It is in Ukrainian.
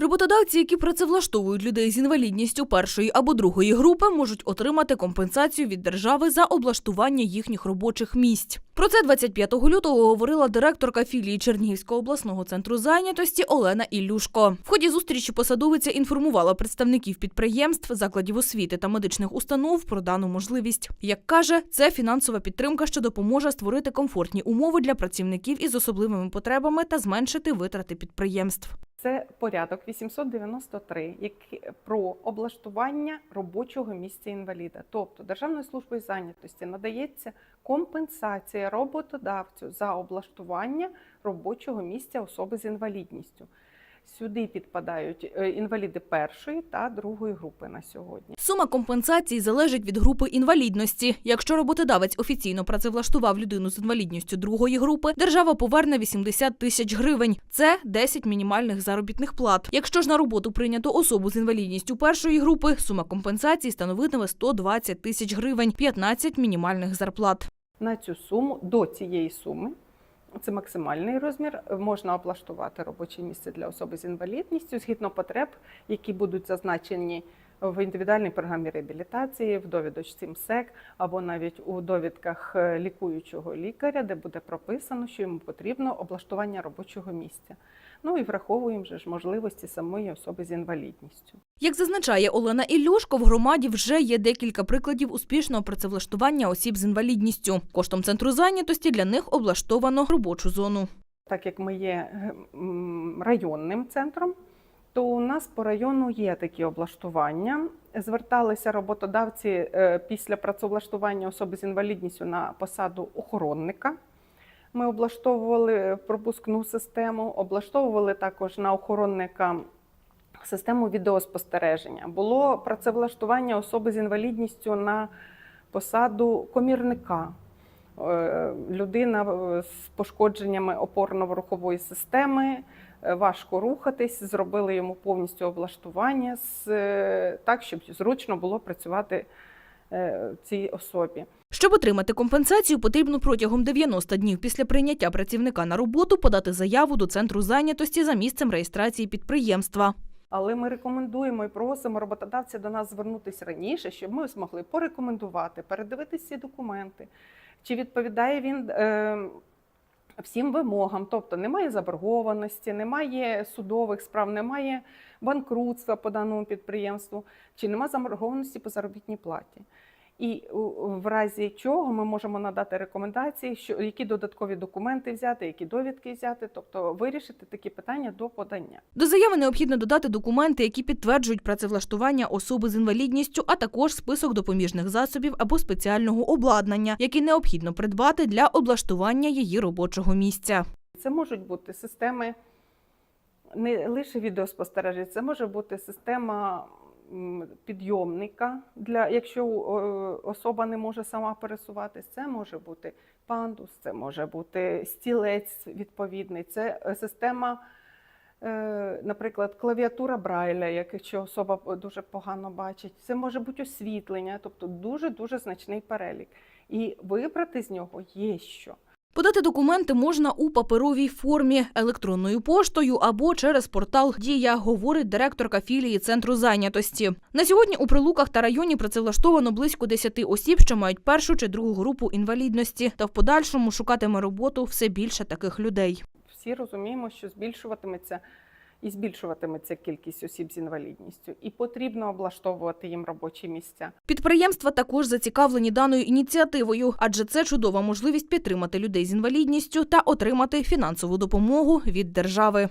Роботодавці, які працевлаштовують людей з інвалідністю першої або другої групи, можуть отримати компенсацію від держави за облаштування їхніх робочих місць. Про це 25 лютого говорила директорка філії Чернігівського обласного центру зайнятості Олена Ілюшко. В ході зустрічі посадовиця інформувала представників підприємств, закладів освіти та медичних установ про дану можливість. Як каже, це фінансова підтримка, що допоможе створити комфортні умови для працівників із особливими потребами та зменшити витрати підприємств. Це порядок 893, який про облаштування робочого місця інваліда. Тобто Державною службою зайнятості надається компенсація роботодавцю за облаштування робочого місця особи з інвалідністю. Сюди підпадають е, інваліди першої та другої групи на сьогодні. Сума компенсації залежить від групи інвалідності. Якщо роботодавець офіційно працевлаштував людину з інвалідністю другої групи, держава поверне 80 тисяч гривень. Це 10 мінімальних заробітних плат. Якщо ж на роботу прийнято особу з інвалідністю першої групи, сума компенсації становитиме 120 тисяч гривень, 15 мінімальних зарплат. На цю суму до цієї суми. Це максимальний розмір. Можна облаштувати робоче місце для особи з інвалідністю згідно потреб, які будуть зазначені в індивідуальній програмі реабілітації, в довідочці МСЕК або навіть у довідках е, лікуючого лікаря, де буде прописано, що йому потрібно облаштування робочого місця. Ну і враховуємо же ж можливості самої особи з інвалідністю. Як зазначає Олена Ілюшко, в громаді вже є декілька прикладів успішного працевлаштування осіб з інвалідністю. Коштом центру зайнятості для них облаштовано робочу зону. так як ми є районним центром, то у нас по району є такі облаштування. Зверталися роботодавці е, після працевлаштування особи з інвалідністю на посаду охоронника. Ми облаштовували пропускну систему, облаштовували також на охоронника систему відеоспостереження. Було працевлаштування особи з інвалідністю на посаду комірника. Е, Людина е, з пошкодженнями опорно-рухової системи, важко рухатись, зробили йому повністю облаштування з- е, так, щоб зручно було працювати е, цій особі. Щоб отримати компенсацію, потрібно протягом 90 днів після прийняття працівника на роботу подати заяву до центру зайнятості за місцем реєстрації підприємства. Але ми рекомендуємо і просимо роботодавця до нас звернутися раніше, щоб ми змогли порекомендувати, передивитися ці документи, чи відповідає він е, всім вимогам, тобто немає заборгованості, немає судових справ, немає банкрутства по даному підприємству, чи немає заборгованості по заробітній платі. І в разі чого ми можемо надати рекомендації, що які додаткові документи взяти, які довідки взяти, тобто вирішити такі питання до подання. До заяви необхідно додати документи, які підтверджують працевлаштування особи з інвалідністю, а також список допоміжних засобів або спеціального обладнання, які необхідно придбати для облаштування її робочого місця. Це можуть бути системи не лише відеоспостереження, це може бути система підйомника, для, якщо е, особа не може сама пересуватись, це може бути пандус, це може бути стілець відповідний, це е, система. е, Наприклад, клавіатура Брайля, якщо особа дуже погано бачить, це може бути освітлення, тобто дуже дуже значний перелік. І вибрати з нього є що. Подати документи можна у паперовій формі, електронною поштою або через портал Дія, говорить директорка філії центру зайнятості. На сьогодні у прилуках та районі працевлаштовано близько 10 осіб, що мають першу чи другу групу інвалідності, та в подальшому шукатиме роботу все більше таких людей. всі розуміємо, що збільшуватиметься і збільшуватиметься кількість осіб з інвалідністю, і потрібно облаштовувати їм робочі місця. Підприємства також зацікавлені даною ініціативою, адже це чудова можливість підтримати людей з інвалідністю та отримати фінансову допомогу від держави.